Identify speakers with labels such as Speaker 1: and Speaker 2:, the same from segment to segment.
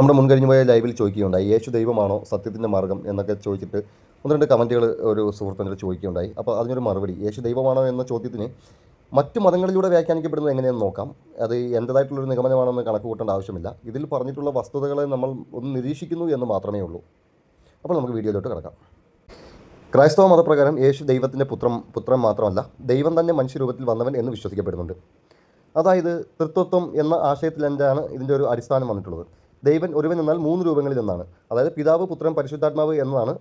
Speaker 1: നമ്മുടെ മുൻകഴിഞ്ഞു പോയ ലൈവിൽ ചോദിക്കുകയുണ്ടായി യേശു ദൈവമാണോ സത്യത്തിന്റെ മാർഗം? എന്നൊക്കെ ചോദിച്ചിട്ട് ഒന്ന് രണ്ട് കമന്റുകൾ ഒരു സുഹൃത്തിനോട് ചോദിക്കുകയുണ്ടായി. അപ്പോൾ അതിനൊരു മറുപടി യേശു ദൈവമാണോ? എന്ന ചോദ്യത്തിന് മറ്റു മതങ്ങളിലൂടെ വ്യാഖ്യാനിക്കപ്പെടുന്നത് എങ്ങനെയെന്ന് നോക്കാം. അത് എന്റേതായിട്ടുള്ളൊരു നിഗമനമാണെന്ന് കണക്ക് കൂട്ടേണ്ട ആവശ്യമില്ല. ഇതിൽ പറഞ്ഞിട്ടുള്ള വസ്തുതകളെ നമ്മൾ ഒന്ന് നിരീക്ഷിക്കുന്നു എന്ന് മാത്രമേ ഉള്ളൂ. അപ്പോൾ നമുക്ക് വീഡിയോയിലോട്ട് കിടക്കാം. ക്രൈസ്തവ മതപ്രകാരം യേശു ദൈവത്തിന്റെ പുത്രം പുത്രൻ മാത്രമല്ല ദൈവം തന്നെ മനുഷ്യരൂപത്തിൽ വന്നവൻ എന്ന് വിശ്വസിക്കപ്പെടുന്നുണ്ട്. അതായത് തൃത്വത്വം എന്ന ആശയത്തിൽ തന്നെയാണ് ഇതിന്റെ ഒരു അടിസ്ഥാനം വന്നിട്ടുള്ളത്? ദൈവൻ ഒരുവൻ എന്നാൽ മൂന്ന് രൂപങ്ങളിൽ നിന്നാണ്. അതായത് പിതാവ് പുത്രൻ പരിശുദ്ധാത്മാവ് എന്നതാണ്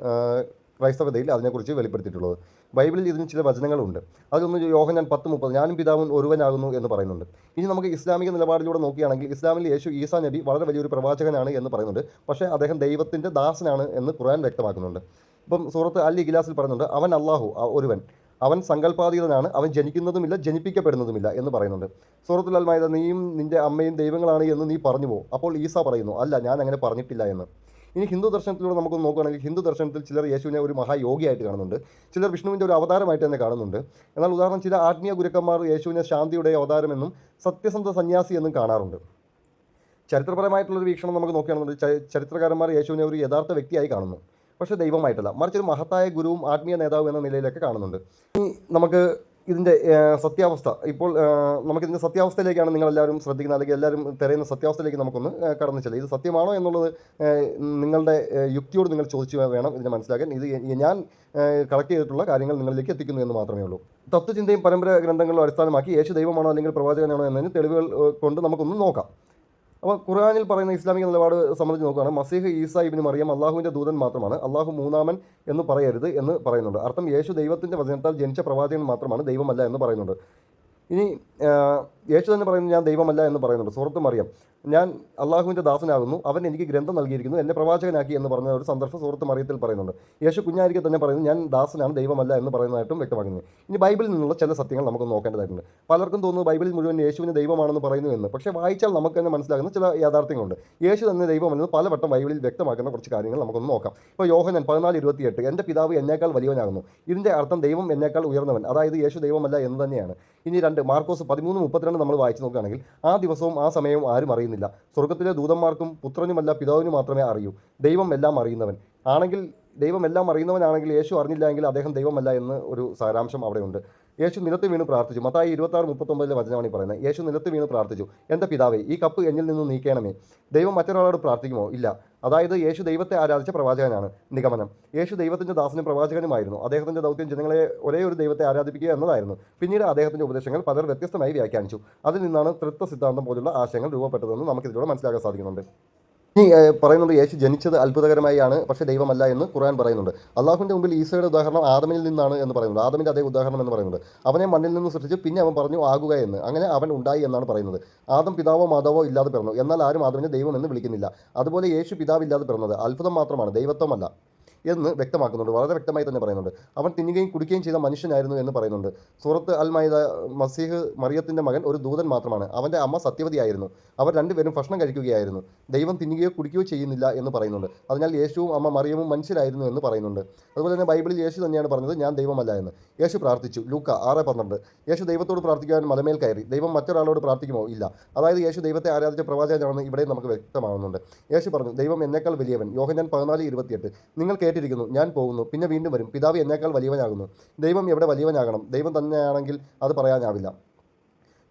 Speaker 1: ക്രൈസ്തവതയിൽ അതിനെക്കുറിച്ച് വെളിപ്പെടുത്തിയിട്ടുള്ളത്. ബൈബിളിൽ ഇതിന് ചില വചനങ്ങളുണ്ട്. അതൊന്ന് യോഹനാൻ പത്ത് മുപ്പത് ഞാനും പിതാവും ഒരുവനാകുന്നു എന്ന് പറയുന്നുണ്ട്. ഇനി നമുക്ക് ഇസ്ലാമിക നിലപാടിലൂടെ നോക്കുകയാണെങ്കിൽ ഇസ്ലാമിൽ യേശു ഈസാ നബി വളരെ വലിയൊരു പ്രവാചകനാണ് എന്ന് പറയുന്നുണ്ട്. പക്ഷേ അദ്ദേഹം ദൈവത്തിന്റെ ദാസനാണ് എന്ന് ഖുർആൻ വ്യക്തമാക്കുന്നുണ്ട്. ഇപ്പം സൂറത്ത് അൽ ഇഖിലാസിൽ പറയുന്നുണ്ട് അവൻ അള്ളാഹു ഒരുവൻ. അവൻ സങ്കല്പാതീതനാണ് അവൻ ജനിക്കുന്നതുമില്ല ജനിപ്പിക്കപ്പെടുന്നതുമില്ല എന്ന് പറയുന്നുണ്ട്. സൂറത്തുൽ അൽമായത നീയും നിന്റെ അമ്മയും ദൈവങ്ങളാണ് എന്ന് നീ പറഞ്ഞു പോകും അപ്പോൾ ഈസ പറയുന്നു അല്ല ഞാൻ അങ്ങനെ പറഞ്ഞിട്ടില്ല എന്ന്. ഇനി ഹിന്ദു ദർശനത്തിലൂടെ നമുക്ക് നോക്കുകയാണെങ്കിൽ ഹിന്ദു ദർശനത്തിൽ ചിലർ യേശുവിനെ ഒരു മഹായോഗിയായിട്ട് കാണുന്നുണ്ട്. ചിലർ വിഷ്ണുവിന്റെ ഒരു അവതാരമായിട്ട് തന്നെ കാണുന്നുണ്ട്. എന്നാൽ ഉദാഹരണം ചില ആത്മീയ ഗുരുക്കന്മാർ യേശുവിനെ ശാന്തിയുടെ അവതാരമെന്നും സത്യസന്ധ സന്യാസി എന്നും കാണാറുണ്ട്. ചരിത്രപരമായിട്ടുള്ളൊരു വീക്ഷണം നമുക്ക് നോക്കുകയാണെന്നുണ്ടെങ്കിൽ ച- ചരിത്രകാരന്മാർ യേശുവിനെ ഒരു യഥാർത്ഥ വ്യക്തിയായി കാണുന്നു. പക്ഷേ ദൈവമായിട്ടല്ല. മറിച്ച് ഒരു മഹത്തായ ഗുരുവും ആത്മീയ നേതാവും എന്ന നിലയിലൊക്കെ കാണുന്നുണ്ട്. ഇനി നമുക്ക് ഇതിന്റെ സത്യാവസ്ഥ. ഇപ്പോൾ നമുക്കിതിന്റെ സത്യാവസ്ഥയിലേക്കാണ് നിങ്ങളെല്ലാവരും ശ്രദ്ധിക്കുന്നത്. അല്ലെങ്കിൽ എല്ലാവരും തിരയുന്ന സത്യാവസ്ഥയിലേക്ക് നമുക്കൊന്ന് കടന്നു ചെല്ലാം ഇത് സത്യമാണോ എന്നുള്ളത് നിങ്ങളുടെ യുക്തിയോട് നിങ്ങൾ ചോദിച്ചു വേണം ഇതിനെ മനസ്സിലാക്കാൻ. ഇത് ഞാൻ കളക്ട് ചെയ്തിട്ടുള്ള കാര്യങ്ങൾ നിങ്ങളിലേക്ക് എത്തിക്കുന്നു എന്ന് മാത്രമേ ഉള്ളൂ. തത്വചിന്തയും പരമ്പര ഗ്രന്ഥങ്ങളും അടിസ്ഥാനമാക്കി യേശു ദൈവമാണോ അല്ലെങ്കിൽ പ്രവാചകനാണോ എന്നതിന് തെളിവുകൾ കൊണ്ട് നമുക്കൊന്ന് നോക്കാം. അപ്പോൾ ഖുർആനിൽ പറയുന്ന ഇസ്ലാമിക നിലപാട് സംബന്ധിച്ച് നോക്കുകയാണ് മസീഹ് ഈസ ഇബിന് മറിയം അള്ളാഹുവിന്റെ ദൂതൻ മാത്രമാണ്. അള്ളാഹു മൂന്നാമൻ എന്ന് പറയരുത് എന്ന് പറയുന്നുണ്ട്. അർത്ഥം യേശു ദൈവത്തിന്റെ വചനത്താൽ ജനിച്ച പ്രവാചകൻ മാത്രമാണ് ദൈവമല്ല എന്ന് പറയുന്നുണ്ട്. ഇനി യേശു തന്നെ പറയുന്നു ഞാൻ ദൈവമല്ല എന്ന് പറയുന്നുണ്ട്. സുഹൃത്തും അറിയാം. ഞാൻ അള്ളാഹുവിന്റെ ദാസനാകുന്നു. അവൻ എനിക്ക് ഗ്രന്ഥം നൽകിയിരിക്കുന്നു. എന്നെ പ്രവാചകനാക്കി എന്ന് പറഞ്ഞ ഒരു സന്ദർഭം സുഹൃത്ത് മറിയത്തിൽ പറയുന്നുണ്ട്. യേശു കുഞ്ഞായിരിക്കെ തന്നെ പറയുന്നു ഞാൻ ദാസനാണ് ദൈവമല്ല എന്ന് പറയുന്നതായിട്ടും വ്യക്തമാക്കുന്നു. ഇനി ബൈബിളിൽ നിന്നുള്ള ചില സത്യങ്ങൾ നമുക്ക് നോക്കേണ്ടതായിട്ടുണ്ട്. പലർക്കും തോന്നുന്നു ബൈബിളിൽ മുഴുവൻ യേശുവിനെ ദൈവമാണെന്ന് പറയുന്നു എന്ന്. പക്ഷേ വായിച്ചാൽ നമുക്ക് തന്നെ മനസ്സിലാകുന്ന ചില യാഥാർത്ഥ്യങ്ങളുണ്ട്. യേശു തന്നെ ദൈവമല്ലെന്ന് പലവട്ടം ബൈബിളിൽ വ്യക്തമാക്കുന്ന കുറച്ച് കാര്യങ്ങൾ നമുക്കൊന്ന് നോക്കാം. ഇപ്പോൾ യോഹനൻ പതിനാല് ഇരുപത്തിയെട്ട് എന്റെ പിതാവ് എന്നേക്കാൾ വലിയവനാകുന്നു. ഇതിന്റെ അർത്ഥം ദൈവം എന്നേക്കാൾ ഉയർന്നവൻ. അതായത് യേശു ദൈവമല്ല എന്ന് തന്നെയാണ്. ഇനി രണ്ട് മാർക്കോസ് പതിമൂന്ന് മുപ്പത്തിരണ്ട് നമ്മൾ വായിച്ചു നോക്കുകയാണെങ്കിൽ ആ ദിവസവും ആ സമയവും ആരും അറിയുന്നില്ല. സ്വർഗത്തിലെ ദൂതന്മാർക്കും പുത്രനുമല്ല പിതാവിനും മാത്രമേ അറിയൂ. ദൈവം എല്ലാം അറിയുന്നവൻ. ആണെങ്കിൽ ദൈവം എല്ലാം അറിയുന്നവനാണെങ്കിൽ യേശു അറിഞ്ഞില്ലെങ്കിൽ അദ്ദേഹം ദൈവമല്ല എന്ന് ഒരു സാരാംശം അവിടെയുണ്ട്. യേശു നിലത്ത് വീണ് പ്രാർത്ഥിച്ചു. മത്തായി ഇരുപത്താറ് മുപ്പത്തൊമ്പതിലെ വചനമാണ് പറയുന്നത്. യേശു നിലത്ത് വീണ് പ്രാർത്ഥിച്ചു. എന്റെ പിതാവേ ഈ കപ്പ് എന്നിൽ നിന്ന് നീക്കണമേ. ദൈവം മറ്റൊരാളോട് പ്രാർത്ഥിക്കുമോ? ഇല്ല. അതായത് യേശു ദൈവത്തെ ആരാധിച്ച പ്രവാചകനാണ് നിഗമനം. യേശു ദൈവത്തിന്റെ ദാസനും പ്രവാചകനുമായിരുന്നു. അദ്ദേഹത്തിന്റെ ദൗത്യം ജനങ്ങളെ ഒരേ ഒരു ദൈവത്തെ ആരാധിപ്പിക്കുക എന്നതായിരുന്നു. പിന്നീട് അദ്ദേഹത്തിന്റെ ഉപദേശങ്ങൾ പലർ വ്യത്യസ്തമായി വ്യാഖ്യാനിച്ചു. അതിൽ നിന്നാണ് തൃത്വ സിദ്ധാന്തം പോലുള്ള ആശയങ്ങൾ രൂപപ്പെട്ടതെന്ന് നമുക്കിതിലൂടെ മനസ്സിലാക്കാൻ സാധിക്കുന്നുണ്ട്. ഇനി പറയുന്നുണ്ട് യേശു ജനിച്ചത് അത്ഭുതകരമായാണ് പക്ഷെ ദൈവമല്ല എന്ന് ഖുർആൻ പറയുന്നുണ്ട്. അള്ളാഹുവിന്റെ മുമ്പിൽ ഈസയുടെ ഉദാഹരണം ആദമിൽ നിന്നാണ് എന്ന് പറയുന്നത് ആദമിന്റെ അതേ ഉദാഹരണം എന്ന് പറയുന്നത് അവനെ മണ്ണിൽ നിന്ന് സൃഷ്ടിച്ച് പിന്നെ അവൻ പറഞ്ഞു ആകുക എന്ന്. അങ്ങനെ അവൻ ഉണ്ടായി എന്നാണ് പറയുന്നത്. ആദം പിതാവോ മാതാവോ ഇല്ലാതെ പിറന്നു. എന്നാൽ ആരും ആദമിനെ ദൈവം എന്ന് വിളിക്കുന്നില്ല. അതുപോലെ യേശു പിതാവില്ലാതെ പിറന്നത് അത്ഭുതം മാത്രമാണ് ദൈവത്വമല്ല. എന്ന് വ്യക്തമാക്കുന്നുണ്ട്. വളരെ വ്യക്തമായി തന്നെ പറയുന്നുണ്ട്. അവൻ തിന്നുകയും കുടിക്കുകയും ചെയ്ത മനുഷ്യനായിരുന്നു എന്ന് പറയുന്നുണ്ട്. സൂറത്ത് അൽ മൈദ മസീഹ് മറിയത്തിന്റെ മകൻ ഒരു ദൂതൻ മാത്രമാണ്. അവന്റെ അമ്മ സത്യവതിയായിരുന്നു. അവർ രണ്ടുപേരും ഭക്ഷണം കഴിക്കുകയായിരുന്നു. ദൈവം തിന്നുകയോ കുടിക്കുകയോ ചെയ്യുന്നില്ല എന്ന് പറയുന്നുണ്ട്. അതിനാൽ യേശുവും അമ്മ മറിയവും മനുഷ്യരായിരുന്നു എന്ന് പറയുന്നുണ്ട്. അതുപോലെ തന്നെ ബൈബിളിൽ യേശു തന്നെയാണ് പറഞ്ഞത് ഞാൻ ദൈവമല്ല എന്ന്. യേശു പ്രാർത്ഥിച്ചു. ലൂക്ക ആറ് പന്ത്രണ്ട്. യേശു ദൈവത്തോട് പ്രാർത്ഥിക്കാൻ മലമേൽ കയറി. ദൈവം മറ്റൊരാളോട് പ്രാർത്ഥിക്കുമോ? ഇല്ല. അതായത് യേശു ദൈവത്തെ ആരാധിച്ച പ്രവാചകനാണെന്ന് ഇവിടെ നമുക്ക് വ്യക്തമാകുന്നുണ്ട് യേശു പറഞ്ഞു ദൈവം എന്നേക്കാൾ വലിയവൻ. യോഹന്നാൻ പതിനാല് ഇരുപത്തിയെട്ട്. നിങ്ങൾ കേട്ടിരിക്കുന്നു. ഞാൻ പോകുന്നു. പിന്നെ വീണ്ടും വരും. പിതാവ് എന്നേക്കാൾ വലിയവനാകുന്നു. ദൈവം എവിടെ വലിയവനാകണം? ദൈവം തന്നെയാണെങ്കിൽ അത് പറയാനാവില്ല.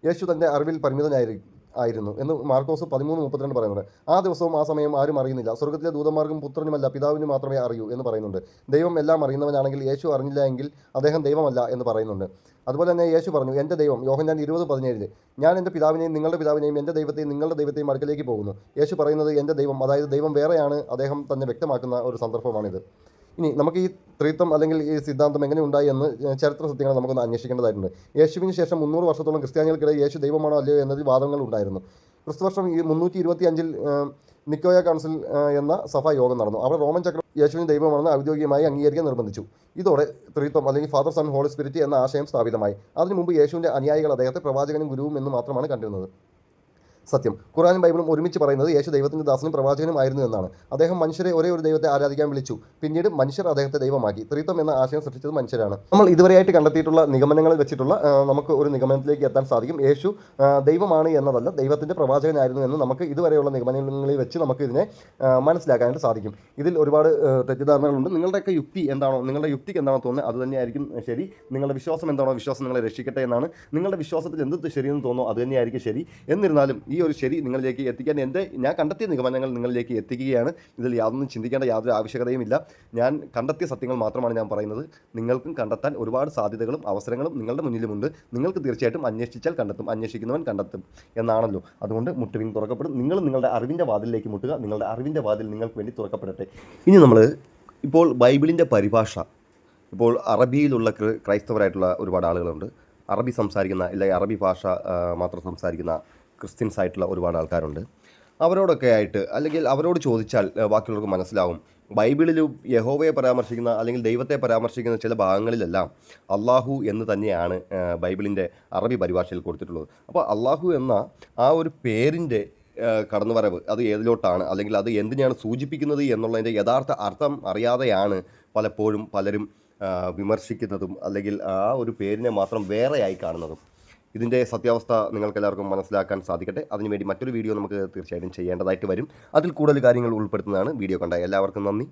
Speaker 1: യേശു തന്റെ അറിവിൽ പരിമിതനായി ആയിരുന്നു എന്ന് മാർക്കോസ് പതിമൂന്ന് മുപ്പത്തിരണ്ട് പറയുന്നുണ്ട്. ആ ദിവസവും ആ സമയം ആരും അറിയുന്നില്ല. സ്വർഗത്തിലെ ദൂതന്മാർക്കും പുത്രനുമല്ല പിതാവിനും മാത്രമേ അറിയൂ എന്ന് പറയുന്നുണ്ട്. ദൈവം എല്ലാം അറിയുന്നവനാണെങ്കിൽ യേശു അറിഞ്ഞില്ല എങ്കിൽ അദ്ദേഹം ദൈവമല്ല എന്ന് പറയുന്നുണ്ട്. അതുപോലെ തന്നെ യേശു പറഞ്ഞു എന്റെ ദൈവം യോഹൻ ഞാൻ ഇരുപത് പതിനേഴിൽ ഞാൻ എന്റെ പിതാവിനെയും നിങ്ങളുടെ പിതാവിനെയും എന്റെ ദൈവത്തെയും നിങ്ങളുടെ ദൈവത്തെയും അടുക്കലേക്ക് പോകുന്നു. യേശു പറയുന്നത് എന്റെ ദൈവം അതായത് ദൈവം വേറെയാണ്. അദ്ദേഹം തന്നെ വ്യക്തമാക്കുന്ന ഒരു സന്ദർഭമാണിത്. ഇനി നമുക്ക് ഈ സ്ത്രീത്വം അല്ലെങ്കിൽ ഈ സിദ്ധാന്തം എങ്ങനെ ഉണ്ടായി എന്ന് ചരിത്ര സത്യങ്ങൾ നമുക്കൊന്ന് അന്വേഷിക്കേണ്ടതായിട്ടുണ്ട്. യേശുവിന് ശേഷം മുന്നൂറ് വർഷത്തോളം ക്രിസ്ത്യാനികൾക്കിടയിൽ യേശു ദൈവമാണോ അല്ലയോ എന്നതിൽ വാദങ്ങൾ ഉണ്ടായിരുന്നു. ക്രിസ്തുവർഷം ഈ മുന്നൂറ്റി ഇരുപത്തി അഞ്ചിൽ നിക്കോയ കൗൺസിൽ എന്ന സഭ യോഗം നടന്നു. അവിടെ റോമൻ ചക്രം യേശുവിന് ദൈവമാണെന്ന് ഔദ്യോഗികമായി അംഗീകരിക്കാൻ നിർബന്ധിച്ചു. ഇതോടെ ത്രിത്വം അല്ലെങ്കിൽ ഫാദർ സൺ ഹോളി സ്പിരിറ്റ് എന്ന ആശയം സ്ഥാപിതമായി. അതിനു മുമ്പ് യേശുവിന്റെ അനുയായികൾ അദ്ദേഹത്തെ പ്രവാചകനും ഗുരുവും എന്ന് മാത്രമാണ് കണ്ടിരുന്നത്. സത്യം. ഖുറാനും ബൈബിളും ഒരുമിച്ച് പറയുന്നത് യേശു ദൈവത്തിന്റെ ദാസനും പ്രവാചകനും ആയിരുന്നു എന്നാണ്. അദ്ദേഹം മനുഷ്യരെ ഒരേ ഒരു ദൈവത്തെ ആരാധിക്കാൻ വിളിച്ചു. പിന്നീട് മനുഷ്യർ അദ്ദേഹത്തെ ദൈവമാക്കി. ത്രിത്വം എന്ന ആശയം സൃഷ്ടിച്ചത് മനുഷ്യരാണ്. നമ്മൾ ഇതുവരെയായിട്ട് കണ്ടെത്തിയിട്ടുള്ള നിഗമനങ്ങളിൽ വെച്ചിട്ടുള്ള നമുക്ക് ഒരു നിഗമനത്തിലേക്ക് എത്താൻ സാധിക്കും. യേശു ദൈവമാണ് എന്നതല്ല ദൈവത്തിന്റെ പ്രവാചകനായിരുന്നു എന്ന് നമുക്ക് ഇതുവരെയുള്ള നിഗമനങ്ങളിൽ വെച്ച് നമുക്ക് ഇതിനെ മനസ്സിലാക്കാനായിട്ട് സാധിക്കും. ഇതിൽ ഒരുപാട് തെറ്റിദ്ധാരണകളുണ്ട്. നിങ്ങളുടെയൊക്കെ യുക്തി എന്താണോ നിങ്ങളുടെ യുക്തിക്ക് എന്താണോ തോന്നുന്നത് അത് തന്നെയായിരിക്കും ശരി. നിങ്ങളുടെ വിശ്വാസം എന്താണോ വിശ്വാസം നിങ്ങളെ രക്ഷിക്കട്ടെ എന്നാണ്. നിങ്ങളുടെ വിശ്വാസത്തിൽ എന്ത് ശരിയെന്ന് തോന്നുന്നു അത് തന്നെയായിരിക്കും ശരി. എന്നിരുന്നാലും ഈ ഒരു ശരി നിങ്ങളിലേക്ക് എത്തിക്കാൻ എന്റെ ഞാൻ കണ്ടെത്തിയ നിഗമനങ്ങൾ നിങ്ങളിലേക്ക് എത്തിക്കുകയാണ്. ഇതിൽ യാതൊന്നും ചിന്തിക്കേണ്ട യാതൊരു ആവശ്യകതയും ഇല്ല. ഞാൻ കണ്ടെത്തിയ സത്യങ്ങൾ മാത്രമാണ് ഞാൻ പറയുന്നത്. നിങ്ങൾക്കും കണ്ടെത്താൻ ഒരുപാട് സാധ്യതകളും അവസരങ്ങളും നിങ്ങളുടെ മുന്നിലുമുണ്ട്. നിങ്ങൾക്ക് തീർച്ചയായിട്ടും അന്വേഷിച്ചാൽ കണ്ടെത്തും. അന്വേഷിക്കുന്നവൻ കണ്ടെത്തും എന്നാണല്ലോ. അതുകൊണ്ട് മുട്ടുവിൻ തുറക്കപ്പെടും. നിങ്ങൾ നിങ്ങളുടെ അറിവിന്റെ വാതിലേക്ക് മുട്ടുക. നിങ്ങളുടെ അറിവിന്റെ വാതിൽ നിങ്ങൾക്ക് വേണ്ടി തുറക്കപ്പെടട്ടെ. ഇനി നമ്മൾ ഇപ്പോൾ ബൈബിളിന്റെ പരിഭാഷ. ഇപ്പോൾ അറബിയിലുള്ള ക്രി- ക്രൈസ്തവരായിട്ടുള്ള ഒരുപാട് ആളുകളുണ്ട്. അറബി സംസാരിക്കുന്ന അല്ലെങ്കിൽ അറബി ഭാഷ മാത്രം സംസാരിക്കുന്ന ക്രിസ്ത്യൻസ് ആയിട്ടുള്ള ഒരുപാട് ആൾക്കാരുണ്ട്. അവരോടൊക്കെ ആയിട്ട് അല്ലെങ്കിൽ അവരോട് ചോദിച്ചാൽ ബാക്കിയുള്ളവർക്ക് മനസ്സിലാവും. ബൈബിളിൽ യഹോവയെ പരാമർശിക്കുന്ന അല്ലെങ്കിൽ ദൈവത്തെ പരാമർശിക്കുന്ന ചില ഭാഗങ്ങളിലെല്ലാം അള്ളാഹു എന്ന് തന്നെയാണ് ബൈബിളിന്റെ അറബി പരിഭാഷയിൽ കൊടുത്തിട്ടുള്ളത്. അപ്പോൾ അള്ളാഹു എന്ന ആ ഒരു പേരിന്റെ കടന്നുവരവ് അത് ഏതിലോട്ടാണ്? അല്ലെങ്കിൽ അത് എന്തിനാണ് സൂചിപ്പിക്കുന്നത് എന്നുള്ളതിന്റെ യഥാർത്ഥ അർത്ഥം അറിയാതെയാണ് പലപ്പോഴും പലരും വിമർശിക്കുന്നതും അല്ലെങ്കിൽ ആ ഒരു പേരിനെ മാത്രം വേറെയായി കാണുന്നതും. ഇതിന്റെ സത്യാവസ്ഥ നിങ്ങൾക്ക് എല്ലാവർക്കും മനസ്സിലാക്കാൻ സാധിക്കട്ടെ. അതിനുവേണ്ടി മറ്റൊരു വീഡിയോ നമുക്ക് തീർച്ചയായിട്ടും ചെയ്യേണ്ടതായിട്ട് വരും. അതിൽ കൂടുതൽ കാര്യങ്ങൾ ഉൾപ്പെടുത്തുന്നതാണ് വീഡിയോ കണ്ട എല്ലാവർക്കും നന്ദി.